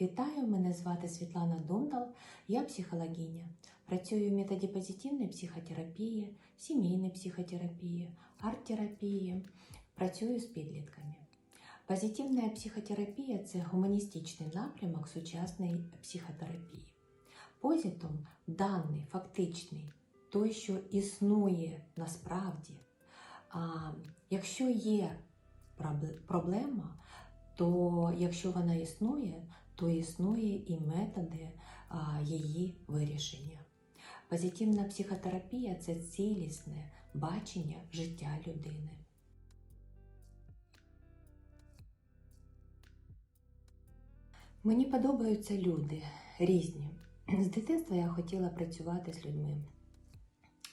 Вітаю, мене звати Світлана Дундал, я психологиня. Працюю в методі позитивної психотерапії, сімейної психотерапії, арт-терапії. Працюю з підлітками. Позитивна психотерапія це гуманістичний напрямок сучасної психотерапії. Позитум даний, фактичний, той, що існує насправді. А якщо є проблема, то якщо вона існує, то існує і методи її вирішення. Позитивна психотерапія це цілісне бачення життя людини. Мені подобаються люди різні. З дитинства я хотіла працювати з людьми.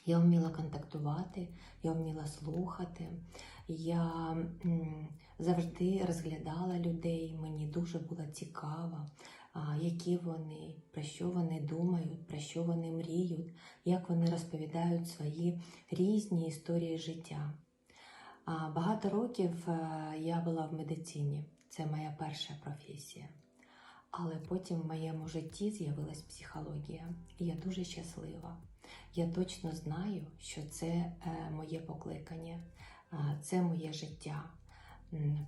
Я вміла контактувати, я вміла слухати. Я завжди розглядала людей. Мені дуже було цікаво, які вони, про що вони думають, про що вони мріють, як вони розповідають свої різні історії життя. Багато років е, я була в медицині, це моя перша професія. Але потім в моєму житті з'явилась психологія, і я дуже щаслива. Я точно знаю, що це е, моє покликання, це моє життя.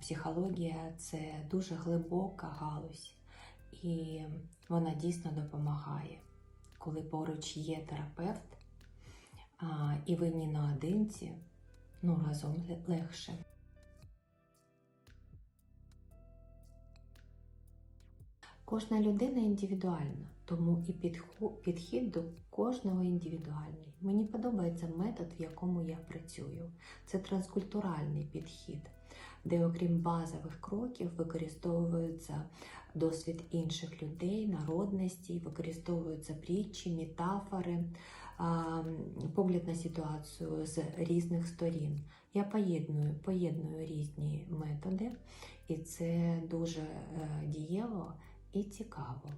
Психологія це дуже глибока галузь, і вона дійсно допомагає, коли поруч є терапевт, і ви не наодинці, ну разом легше. Кожна людина індивідуальна, тому і підхід до кожного індивідуальний. Mені подобається метод, в якому я працюю. Це транскультуральний підхід, де, окрім базових кроків, використовується досвід інших людей, народностей, використовуються притчі, метафори, погляд на ситуацію з різних сторін. Я поєдную, поєдную різні методи, і це дуже е, дієво і цікаво.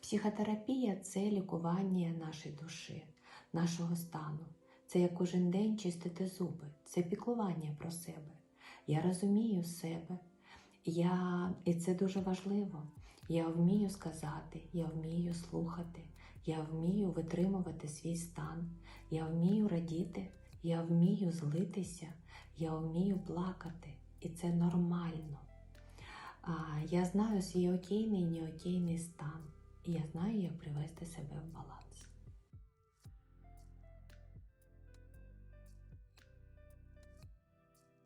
Психотерапія це лікування нашої душі, нашого стану. Це як кожен день чистити зуби, це піклування про себе. Я розумію себе, я... і це дуже важливо. Я вмію сказати, я вмію слухати, я вмію витримувати свій стан, я вмію радіти, я вмію злитися, я вмію плакати, і це нормально. Я знаю свій окейний і неокейний стан, і я знаю, як привести себе в баланс.